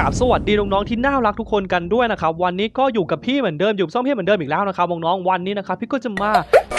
กราบสวัสดีน้องๆที่น่ารักทุกคนกันด้วยนะครับวันนี้ก็อยู่กับพี่เหมือนเดิมอยู่กับซ่อมพี่เหมือนเดิมอีกแล้วนะครับน้องๆวันนี้นะครับพี่ก็จะมา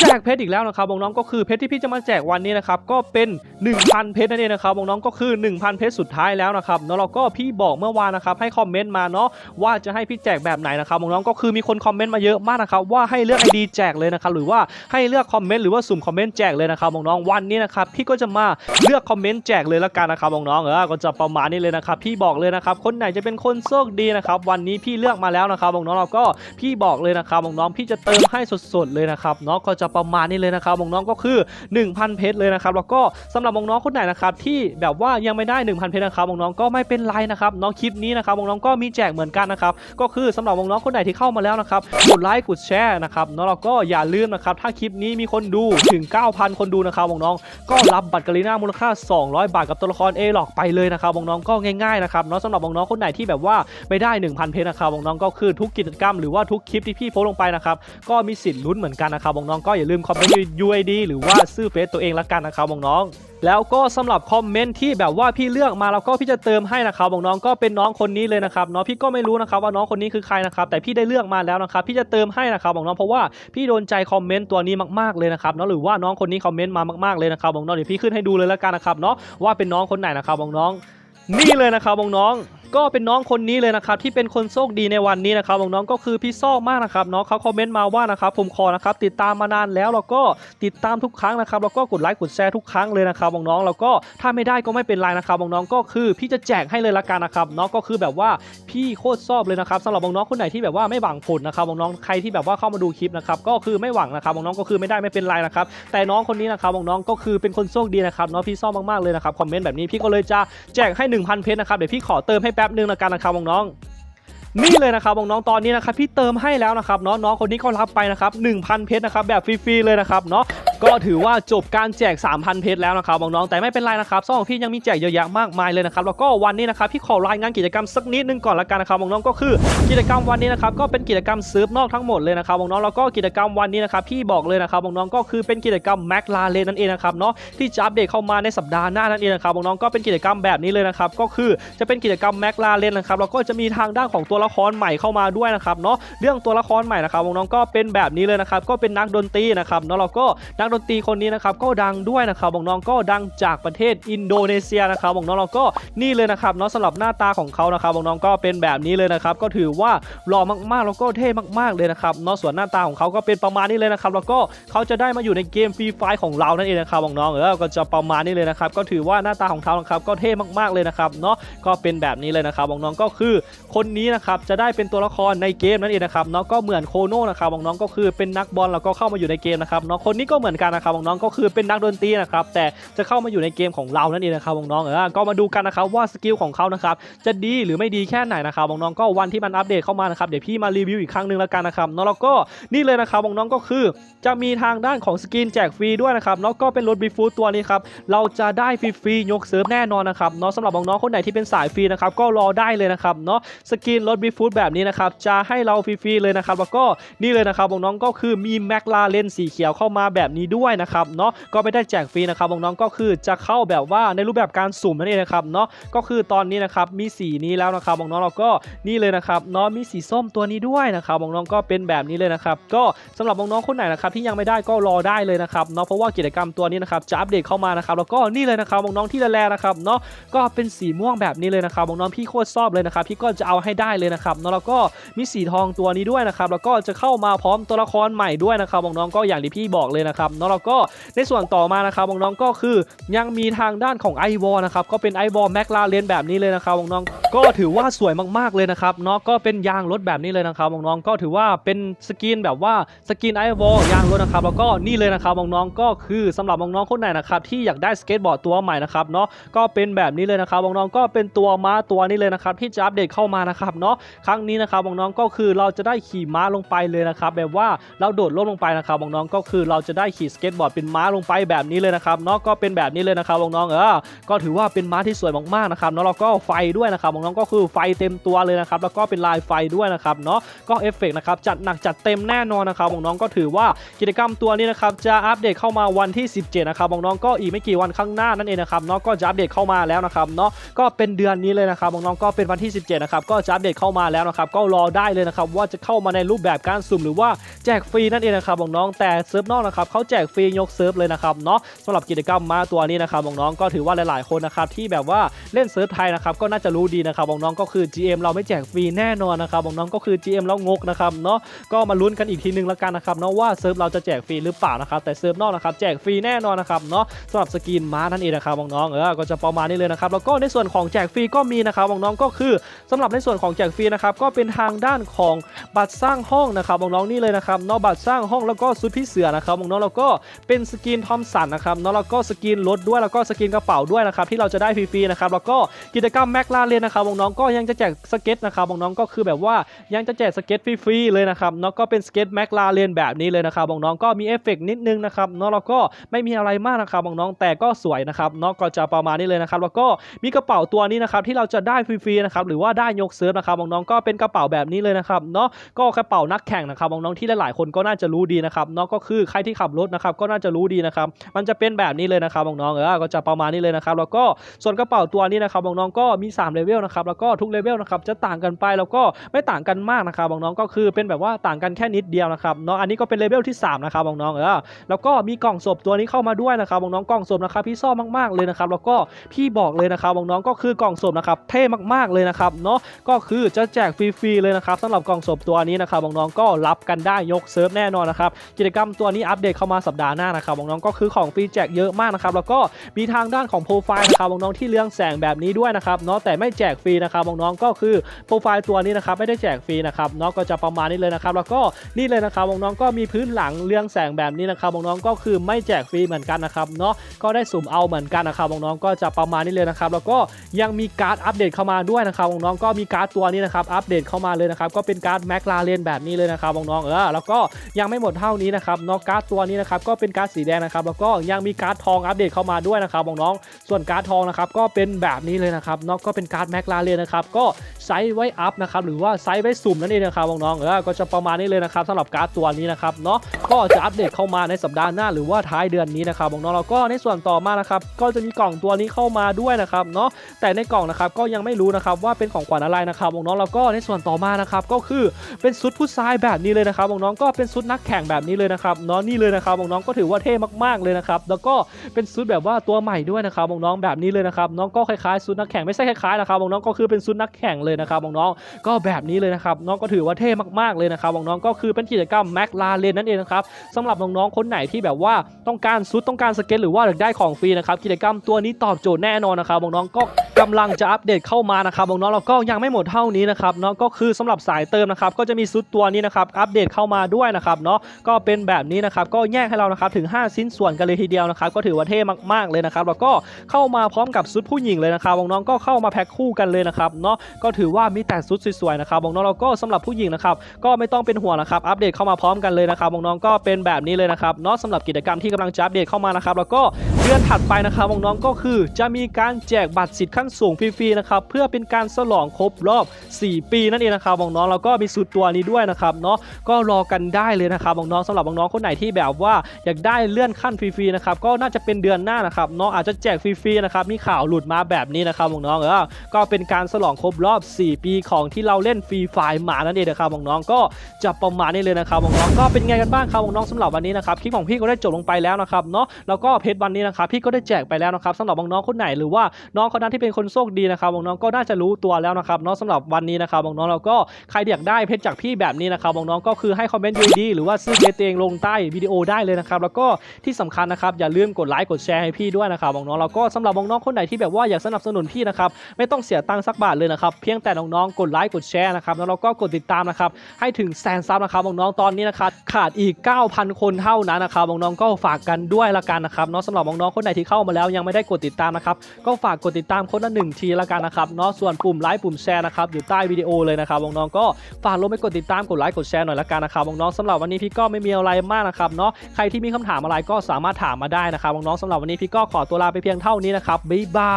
แจกเพชรอีกแล้วนะครับน้องๆก็คือเพชรที่พี่จะมาแจกวันนี้นะครับก็เป็น 1,000 เพชรนั่นเองนะครับน้องๆก็คือ 1,000 เพชรสุดท้ายแล้วนะครับเนาะแล้วก็พี่บอกเมื่อวานนะครับให้คอมเมนต์มาเนาะว่าจะให้พี่แจกแบบไหนนะครับน้องๆก็คือมีคนคอมเมนต์มาเยอะมากนะครับว่าให้เลือกไอดีแจกเลยนะครับหรือว่าให้เลือกคอมเมนต์หรือว่าสุ่มคอมเมนต์แจกเลยนะครับน้องๆวันนี้นะครับพี่ก็จะมาเลือกคอมเมนต์แจกเลยละกันนะครับน้องๆเออก็จะประมาณนี้เลยนะครับพี่บอกเลยนะครับคนไหนจะเป็นคนโชคดีนะครับวันนี้พี่เลือกมาแล้วนะครับน้องๆเราก็พี่บอกเลยนะครับน้องๆพี่จะเติมให้สดๆเลยนะครับเนาะก็จะประมาณนี้เลยนะครับน้องๆก็คือ 1,000 เพชรเลยนะครับแล้วก็สำหรับน้องๆคนไหนนะครับที่แบบว่ายังไม่ได้ 1,000 เพชรนะครับน้องๆก็ไม่เป็นไรนะครับเนาะคลิปนี้นะครับน้องๆก็มีแจกเหมือนกันนะครับก็คือสำหรับน้องๆคนไหนที่เข้ามาแล้วนะครับกดไลค์กดแชร์นะครับนาะแล้วก็อย่าลืมนะครับถ้าคลิปนี้มีคนดูถึง 9,000 คนดูนะครับน้องๆก็รับบัตรกาลิน่ามูลค่า 200 บาทกับตัวละครเอหลอกไปเลยนะครับน้องๆก็ง่ายๆนะครับเนาะสำหรับน้องๆคนไหนที่แบบว่าไม่ได้ 1,000 เพชรนะครับน้องๆก็คือทุกกิจกรรมหรือว่าทุกคลิปที่พี่โพสลงไปนะครับก็มีสิทธิ์ลุ้นเหมือนกันนะครับน้องๆก็อย่าลืมคอมเมนต์ UID หรือว่าชื่อเฟซตัวเองละกันนะครับน้องๆแล้วก็สำหรับคอมเมนต์ที่แบบว่าพี่เลือกมาแล้วก็พี่จะเติมให้นะครับน้องๆก็เป็นน้องคนนี้เลยนะครับเนาะพี่ก็ไม่รู้นะครับว่าน้องคนนี้คือใครนะครับแต่พี่ได้เลือกมาแล้วนะครับพี่จะเติมให้นะครับน้องๆเพราะว่าพี่โดนใจคอมเมนต์ตัวนี้มากๆเลยนะครับเนาะหรือว่าน้องคนนี้คอมเมนต์มามากๆเลยนะครับน้องๆเดี๋ยวพี่ขึ้นให้ดูเลยละกันนะครับเนาะว่าเป็นน้องคนไหนนะครับน้องๆนี่เลยนะครับน้องๆ ก็เป็นน้องคนนี้เลยนะครับที่เป็นคนโชคดีในวันนี้นะครับของน้องก็คือพี่ซอกมากนะครับน้องเขาคอมเมนต์มาว่านะครับผมขอนะครับติดตามมานานแล้วแล้วก็ติดตามทุกครั้งนะครับแล้วก็กดไลค์กดแชร์ทุกครั้งเลยนะครับของน้องแล้วก็ถ้าไม่ได้ก็ไม่เป็นไรนะครับของน้องก็คือพี่จะแจกให้เลยละกันนะครับน้องก็คือแบบว่าพี่โคตรชอบเลยนะครับสำหรับน้องคนไหนที่แบบว่าไม่หวังผลนะครับน้องใครที่แบบว่าเข้ามาดูคลิปนะครับก็คือไม่หวังนะครับน้องก็คือไม่ได้ไม่เป็นไรนะครับแต่น้องคนนี้นะครับน้องก็คือเป็นคนโชคดีนะครับเนาะพี่ชอบมากๆเลยนะครับคอมเมนต์แบบนี้พี่ก็เลยจะแจกให้ 1,000 เพชรนะครับเดี๋ยวพี่ขอเติมให้ป๊บนึงละกันนะครับน้องๆนี่เลยนะครับน้องๆตอนนี้นะครับพี่เติมให้แล้วนะครับเนาะน้องคนนี้ก็รับไปนะครับ1,000เพชรนะครับแบบฟรีๆเลยนะครับเนาะ ก็ถือว่าจบการแจก 3,000 เพชรแล้วนะครับน้องๆแต่ไม่เป็นไรนะครับซ่องของพี่ยังมีแจกเยอะแยะมากมายเลยนะครับแล้วก็วันนี้นะครับพี่ขอรายงานกิจกรรมสักนิดนึงก่อนละกันนะครับน้องๆก็คือกิจกรรมวันนี้นะครับก็เป็นกิจกรรมซื้อนอกทั้งหมดเลยนะครับน้องๆแล้วก็กิจกรรมวันนี้นะครับพี่บอกเลยนะครับน้องๆก็คือเป็นกิจกรรมแม็กลาเลนนั่นเองนะครับเนาะที่จะอัปเดตเข้ามาในสัปดาห์หน้านั่นเองนะครับน้องๆก็เป็นกิจกรรมแบบนี้เลยนะครับก็คือจะเป็นกิจกรรมแม็กลาเลนนะครับแล้วก็จะมีทางด้านของตัวละครใหม่เข้ามาด้วยนะครับเนาะเรื่องตัวละครใหม่นะครับน้องๆก็เป็นแบบนี้เลยนะครับก็เป็นนักดนตรีนะครับเนาะแล้วก็นักดนตรีคนนี้นะครับก็ดังด้วยนะครับน้องก็ดังจากประเทศอินโดนีเซียนะครับน้องเราก็นี่เลยนะครับเนาะสำหรับหน้าตาของเขานะครับน้องก็เป็นแบบนี้เลยนะครับก็ถือว่าหล่อมากๆแล้วก็เท่มากๆเลยนะครับเนาะส่วนหน้าตาของเขาก็เป็นประมาณนี้เลยนะครับแล้วก็เขาจะได้มาอยู่ในเกมฟรีไฟของเรานั่นเองนะครับน้องเออก็จะประมาณนี้เลยนะครับก็ถือว่าหน้าตาของเขานะครับก็เท่มากๆเลยนะครับเนาะก็เป็นแบบนี้เลยนะครับน้องก็คือคนนี้นะครับจะได้เป็นตัวละครในเกมนั่นเองนะครับเนาะก็เหมือนโคโน่นะครับน้องก็คือเป็นนักบอลแล้วก็เข้ามาอยู่ในเกมนะครับเนาะคนนี้ก็เหมือนกันนะครับน้องๆก็คือเป็นนักดนตรีนะครับแต่จะเข้ามาอยู่ในเกมของเรานั่นเองนะครับน้องๆเออก็มาดูกันนะครับว่าสกิลของเขานะครับจะดีหรือไม่ดีแค่ไหนนะครับน้องๆก็วันที่มันอัปเดตเข้ามานะครับเดี๋ยวพี่มารีวิวอีกครั้งหนึ่งแล้วกันนะครับเนาะแล้วก็นี่เลยนะครับน้องๆก็คือ จะมีทางด้านของสกินแจกฟรีด้วยนะครับเนาะก็เป็นรถบีฟูดตัวนี้ครับเราจะได้ฟรีๆยกเซิร์ฟแน่นอนนะครับเนาะสำหรับน้องๆคนไหนที่เป็นสายฟรีนะครับก็รอได้เลยนะครับเนาะสกินรถบีฟูดแบบนี้นะครับจะให้เราฟรีๆเลยนะครับแล้วก็นี่เลยนะครับน้องๆก็คือมีแม็กลาเลนสีเขียวเข้ามาแบบนี้ด้วยนะครับเนาะก็ไม่ได้แจกฟรีนะครับน้องๆก็คือจะเข้าแบบว่าในรูปแบบการสุ่มนั่นเองนะครับเนาะก็คือตอนนี้นะครับมีสีนี้แล้วนะครับน้องๆเราก็นี่เลยนะครับเนาะมีสีส้มตัวนี้ด้วยนะครับน้องๆก็เป็นแบบนี้เลยนะครับก็สำหรับน้องๆคนไหนนะครับที่ยังไม่ได้ก็รอได้เลยนะครับเนาะเพราะว่ากิจกรรมตัวนี้นะครับจะอัปเดตเข้ามานะครับแล้วก็นี่เลยนะครับน้องๆที่แลๆนะครับเนาะก็เป็นสีม่วงแบบนี้เลยนะครับน้องๆพี่โคตรชอบเลยนะครับพี่ก็จะเอาให้ได้เลยนะครับเนาะแล้วก็มีสีทองตัวนี้ด้วยนะครับแล้วก็จะเข้ามาพร้อมตัวละครใหม่ด้วยนะครับน้องๆก็อย่างที่พี่บอกเลยนะครับเนาะแล้วก็ในส่วนต่อมานะครับน้องๆก็คือยังมีทางด้านของไอวอลนะครับก็เป็นไอวอลแม็กลาเลนแบบนี้เลยนะครับน้องๆก็ถือว่าสวยมากๆเลยนะครับเนาะก็เป็นยางรถแบบนี้เลยนะครับน้องๆก็ถือว่าเป็นสกินแบบว่าสกินไอวอลยางรถนะครับแล้วก็นี่เลยนะครับน้องๆก็คือสำหรับน้องๆคนไหนนะครับที่อยากได้สเก็ตบอร์ดตัวใหม่นะครับเนาะก็เป็นแบบนี้เลยนะครับน้องๆก็เป็นตัวม้าตัวนี้เลยนะครับที่จะอัปเดตเข้ามานะครับเนาะครั้งนี้นะครับน้องๆก็คือเราจะได้ขี่ม้าลงไปเลยนะครับแบบว่าเราโดดร่มลงไปนะครับน้องๆก็คือเราจะได้ขขี่สเก็ตบอร์ดเป็นม้าลงไปแบบนี้เลยนะครับเนาะก็เป็นแบบนี้เลยนะครับน้องๆเออก็ถือว่าเป็นม้าที่สวยมากๆนะครับเนาะแล้วก็ไฟด้วยนะครับน้องๆก็คือไฟเต็มตัวเลยนะครับแล้วก็เป็นลายไฟด้วยนะครับเนาะก็เอฟเฟกต์นะครับจัดหนักจัดเต็มแน่นอนนะครับน้องๆก็ถือว่ากิจกรรมตัวนี้นะครับจะอัปเดตเข้ามาวันที่ 17นะครับน้องๆก็อีกไม่กี่วันข้างหน้านั่นเองนะครับเนาะก็จะอัปเดตเข้ามาแล้วนะครับเนาะก็เป็นเดือนนี้เลยนะครับน้องๆก็เป็นวันที่ 17นะครับก็จะอัปเดตเข้ามาแล้วนะครับก็รอได้เลยนะครับว่าจะเข้ามาในรูปแบบการสุ่มหรือว่าแจกฟรีนั่นเองนะครับน้องๆแต่เซิร์ฟนอกนะครับเขาแจกฟรียกเซิร์ฟเลยนะครับเนาะสำหรับกิจกรรมมาตัวนี้นะครับน้องๆก็ถือว่าหลายๆคนนะครับที่แบบว่าเล่นเซิร์ฟไทยนะครับก็น่าจะรู้ดีนะครับน้องๆก็คือ GM เราไม่แจกฟรีแน่นอนนะครับน้องๆก็คือ GM เรางกนะครับเนาะก็มาลุ้นกันอีกทีนึงแล้วกันนะครับเนาะว่าเซิร์ฟเราจะแจกฟรีหรือเปล่านะครับแต่เซิร์ฟนอกนะครับแจกฟรีแน่นอนนะครับเนาะสำหรับสกินม้านั่นเองนะครับน้องๆเออก็จะประมาณนี้เลยนะครับแล้วก็ในส่วนของแจกฟรีก็มีนะครับน้องๆก็คือสำหรับในส่วนของแจกฟรีนะครับก็เป็นทางด้านของบัตรสร้างห้องนะครับน้องๆนี่เลยนะครับเนาะบัตรสร้างห้องแล้วก็ชุดพี่เสือนะครับน้องๆแล้วก็เป็นสกินทอมสันนะครับเนาะแล้วก็สกินรถด้วยแล้วก็สกินกระเป๋าด้วยนะครับที่เราจะได้ฟรีๆนะครับแล้วก็กิจกรรมแม็กลาเลนนะครับน้องก็ยังจะแจกสเก็ตนะครับน้องก็คือแบบว่ายังจะแจกสเก็ตฟรีๆเลยนะครับเนาะก็เป็นสเก็ตแม็กลาเลนแบบนี้เลยนะครับน้องก็มีเอฟเฟกต์นิดนึงนะครับเนาะแล้วก็ไม่มีอะไรมากนะครับน้องแต่ก็สวยนะครับเนาะก็จะประมาณนี้เลยนะครับแล้วก็มีกระเป๋าตัวนี้นะครับที่เราจะได้ฟรีๆนะครับหรือว่าได้ยกเซิร์ฟนะครับน้องก็เป็นกระเป๋าแบบนี้เลยนะครับเนาะก็กระเป๋านักแข่งนะครับน้องที่หลายๆคนก็น่าจะรู้ดีนะครับเนาะก็คือใครที่ขับรถนะครับก็น่าจะรู้ดีนะครับมันจะเป็นแบบนี้เลยนะครับน้องๆเออก็จะประมาณนี้เลยนะครับแล้วก็ส่วนกระเป๋าตัวนี้นะครับน้องๆก็มี3เลเวลนะครับแล้วก็ทุกเลเวลนะครับจะต่างกันไปแล้วก็ไม่ต่างกันมากนะครับน้องๆก็คือเป็นแบบว่าต่างกันแค่นิดเดียวนะครับเนาะอันนี้ก็เป็นเลเวลที่สามนะครับน้องๆเออแล้วก็มีกล่องศพตัวนี้เข้ามาด้วยนะครับน้องๆกล่องศพนะครับพี่ชอมากๆเลยนะครับแล้วก็พี่บอกเลยนะครับน้องๆก็คือกล่องศพนะครับเท่มากๆเลยนะครับเนาะก็คือจะแจกฟรีๆเลยนะครับสำหรับกล่องศพตัวนี้นะครับน้องๆก็รับกันได้ยกเซิร์ฟแน่นอนนะครับกิจกรรมตัวนี้อัปเดตเข้ามาสัปดาห์หน้านะครับน้องๆก็คือของฟรีแจกเยอะมากนะครับแล้วก็มีทางด้านของโปรไฟล์นะครับน้องๆที่เรืองแสงแบบนี้ด้วยนะครับเนาะแต่ไม่แจกฟรีนะครับน้องๆก็คือโปรไฟล์ตัวนี้นะครับไม่ได้แจกฟรีนะครับเนาะก็จะประมาณนี้เลยนะครับแล้วก็นี่เลยนะครับน้องๆก็มีพื้นหลังเรืองแสงแบบนี้นะครับน้องๆก็คือไม่แจกฟรีเหมือนกันนะครับเนาะก็ได้สุ่มเอาเหมือนกันนะครับน้องๆก็จะประมาณนี้เลยนะครับแล้วก็ยังมีการ์ดอัปเดตเข้ามาด้วยนะครับน้องๆก็มีการ์ดตัวนี้นะครับอัปเดตเข้ามาเลยนะครับก็เป็นการ์ดแม็กลาเรนแบบนี้เลยนะครับน้องๆเออแล้วก็ยังไม่หมดเท่านี้นะครับเนาะการ์ดตัวนี้นะครับก็เป็นการ์ดสีแดงนะครับแล้วก็ยังมีการ์ดทองอัปเดตเข้ามาด้วยนะครับน้องๆส่วนการ์ดทองนะครับก็เป็นแบบนี้เลยนะครับนอกก็เป็นการ์ดแม็กลาเรนนะครับก็ไซส์ไว้อัพนะครับหรือว่าไซส์ไว้สุ่มนั่นเองนะครับน้องๆเออก็จะประมาณนี้เลยนะครับสำหรับการ์ดตัวนี้นะครับเนาะก็จะอัปเดตเข้ามาในสัปดาห์หน้าหรือว่าท้ายเดือนนี้นะครับน้องๆแล้วก็ในส่วนต่อมานะครับก็จะมีกล่องตัวนี้เข้ามาด้วยนะครับเนาะแต่ในกล่องนะครับก็ยังไม่รู้นะครับว่าเป็นของขวัญอะไรนะครับน้องๆแล้วก็ในส่วนต่อมานะครับก็คือเป็นชุดผู้ชายแบบนี้เลยนะครับน้องๆก็เป็นชุดนักแข่งแบบนี้เลยนะครับเนาะนี่เลยนะครับน้องๆก็ถือว่าเท่มากๆเลยนะครับแล้วก็เป็นชุดแบบว่าตัวใหม่ด้วยนะครับน้องๆแบบนี้เลยนะครับน้องก็คล้ายๆชุดนักแข่งไม่ใช่คล้ายๆนะครับน้องๆก็คือเป็นชุดนักแข่งเลยนะครับน้องๆก็แบบนี้เลยนะครับน้องก็ถือว่าเท่มากๆเลยนะครับน้องๆก็คือเป็นกิจกรรมแม็กลาเลนนั่นเองนะครับสำหรับน้องๆคนไหนที่แบบว่าต้องการชุดต้องการสเก็ตหรือว่าอยากได้ของฟรีนะครับกิจกรรมตัวนี้ตอบโจทย์แน่นอนนะครับน้องๆก็กำลังจะอัปเดตเข้ามานะครับน้องๆแล้วก็ยังไม่หมดเท่านี้นะครับเนาะก็คือสำหรับสายเติมนะครับก็จะมีชุดตัวนี้นะครับอัปเดตเข้ามาด้วยนะครับเนาะก็เป็นแบบนี้นะครับก็แยกให้เรานะครับถึง 5 ชิ้นส่วนกันเลยทีเดียวนะครับก็ถือว่าเท่มากๆเลยนะครับแล้วก็เข้ามาพร้อมกับชุดผู้หญิงเลยนะครับน้องๆก็เข้ามาแพ็คคู่กันเลยนะครับเนาะก็ถือว่ามีแต่ชุดสวยๆนะครับน้องๆแล้วก็สำหรับผู้หญิงนะครับก็ไม่ต้องเป็นห่วงนะครับอัปเดตเข้ามาพร้อมกันเลยนะครับน้องๆก็เป็นแบบนี้เลยนะครับเนาะสำหรับกิจกรรมที่กำลังจะอัปเดตเข้ามานะครับแล้วก็เดือนถัดไปนะครับน้องๆก็คือจะมีการแจกบัตรสิทธิ์ขั้นสูงฟรีๆนะครับเพื่อเป็นการฉลองครบรอบ 4 ปีนั่นเองนะครับน้องๆแล้วก็มีสุดตัวนี้ด้วยนะครับเนาะก็รอกันได้เลยนะครับน้องๆสำหรับน้องๆคนไหนที่แบบว่าอยากได้เลื่อนขั้นฟรีๆนะครับก็น่าจะเป็นเดือนหน้านะครับเนาะอาจจะแจกฟรีๆนะครับมีข่าวหลุดมาแบบนี้นะครับน้องๆเออก็เป็นการฉลองครบรอบ4 ปีของที่เราเล่นฟรีไฟล์มานั่นเองนะครับน้องๆก็จะประมาณนี้เลยนะครับน้องๆก็เป็นไงกันบ้างครับน้องๆสำหรับวันนี้นะครับคลิปของพี่ก็ได้จบลงไปแล้วนะครับเนาะแล้วก็เพจวันนี้นะครับพี่ก็ได้แจกไปแล้วนะครับสำหรับน้องๆคนไหนหรือว่าน้องคนนั้นที่เป็นคนโชคดีนะครับน้องๆก็น่าจะรู้ตัวแล้วนะครับเนาะสำหรับวันนี้นะครับน้องๆเราก็ใครอยากได้เพจจากพี่แบบนี้นะครับน้องๆก็คือให้คอมเมนต์ดีหรือว่าซื้อเพจตัวเองลงใต้วิดีโอได้เลยนะครับแล้วก็ที่สำคัญนะครับอย่าลืมกดไลค์กดแชร์ให้พี่ด้วยนะครับน้องๆแล้วก็สำหรับน้องๆคนไหนที่แบบว่าอยากสนับสนุนพี่นะครับไม่ต้องเสียตังค์สักบาทเลยนะครับเพียงงแต่น้องๆกดไลค์กดแชร์นะครับแล้วเราก็กดติดตามนะครับให้ถึงแสนซับนะครับน้องๆตอนนี้นะครับขาดอีก 9,000 คนเท่านั้นนะครับน้องๆก็ฝากกันด้วยละกันนะครับเนาะสำหรับน้องๆคนไหนที่เข้ามาแล้วยังไม่ได้กดติดตามนะครับก็ฝากกดติดตามคนละหนึ่งทีละกันนะครับเนาะส่วนปุ่มไลค์ปุ่มแชร์นะครับอยู่ใต้วิดีโอเลยนะครับน้องๆก็ฝากลงไปกดติดตามกดไลค์กดแชร์หน่อยละกันนะครับน้องๆสำหรับวันนี้พี่ก็ไม่มีอะไรมากนะครับเนาะใครที่มีคำถามอะไรก็สามารถถามมาได้นะครับน้องๆสำหรับวันนี้พี่ก็ขอตัวลาไปเพียงเท่านี้นะครับบ๊ายบา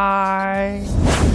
ย